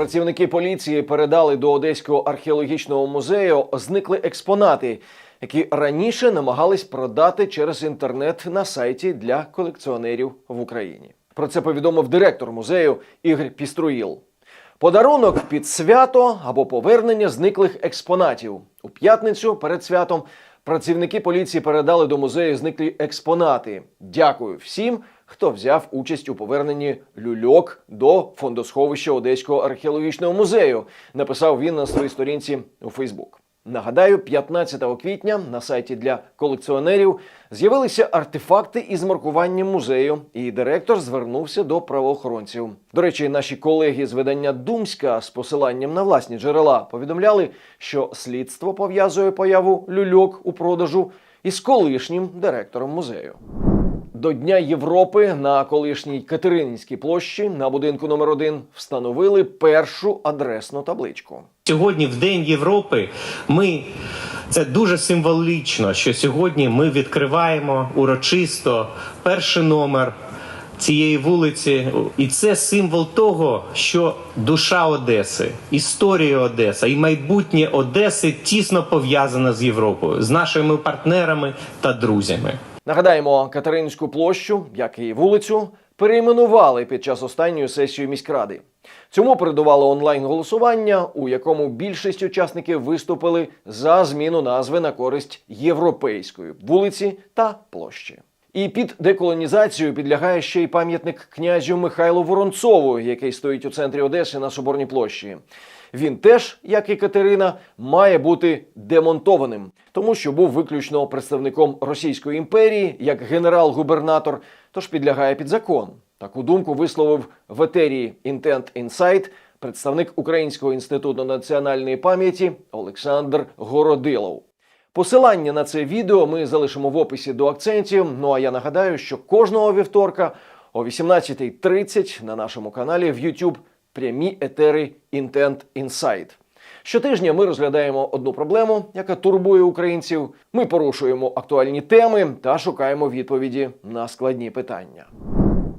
Працівники поліції передали до Одеського археологічного музею зникли експонати, які раніше намагались продати через інтернет на сайті для колекціонерів в Україні. Про це повідомив директор музею Ігор Піструїл. Подарунок під свято або повернення зниклих експонатів. У п'ятницю перед святом працівники поліції передали до музею зниклі експонати. Дякую всім, хто взяв участь у поверненні люльок до фондосховища Одеського археологічного музею. Написав він на своїй сторінці у Фейсбук. Нагадаю, 15 квітня на сайті для колекціонерів з'явилися артефакти із маркуванням музею, і директор звернувся до правоохоронців. До речі, наші колеги з видання Думська з посиланням на власні джерела повідомляли, що слідство пов'язує появу люльок у продажу із колишнім директором музею. До Дня Європи на колишній Катерининській площі на будинку номер 1 встановили першу адресну табличку. Сьогодні, в День Європи, ми це дуже символічно, що сьогодні ми відкриваємо урочисто перший номер цієї вулиці, і це символ того, що душа Одеси, історія Одеси і майбутнє Одеси тісно пов'язана з Європою, з нашими партнерами та друзями. Нагадаємо, Катеринську площу, як і вулицю, перейменували під час останньої сесії міськради. Цьому передувало онлайн-голосування, у якому більшість учасників виступили за зміну назви на користь європейської вулиці та площі. І під деколонізацію підлягає ще й пам'ятник князю Михайлу Воронцову, який стоїть у центрі Одеси на Соборній площі. Він теж, як і Катерина, має бути демонтованим, тому що був виключно представником Російської імперії як генерал-губернатор, тож підлягає під закон. Таку думку висловив в етері Intent Insight представник Українського інституту національної пам'яті Олександр Городилов. Посилання на це відео ми залишимо в описі до акцентів. Ну а я нагадаю, що кожного вівторка о 18.30 на нашому каналі в YouTube прямі етери Intent Insight. Щотижня ми розглядаємо одну проблему, яка турбує українців. Ми порушуємо актуальні теми та шукаємо відповіді на складні питання.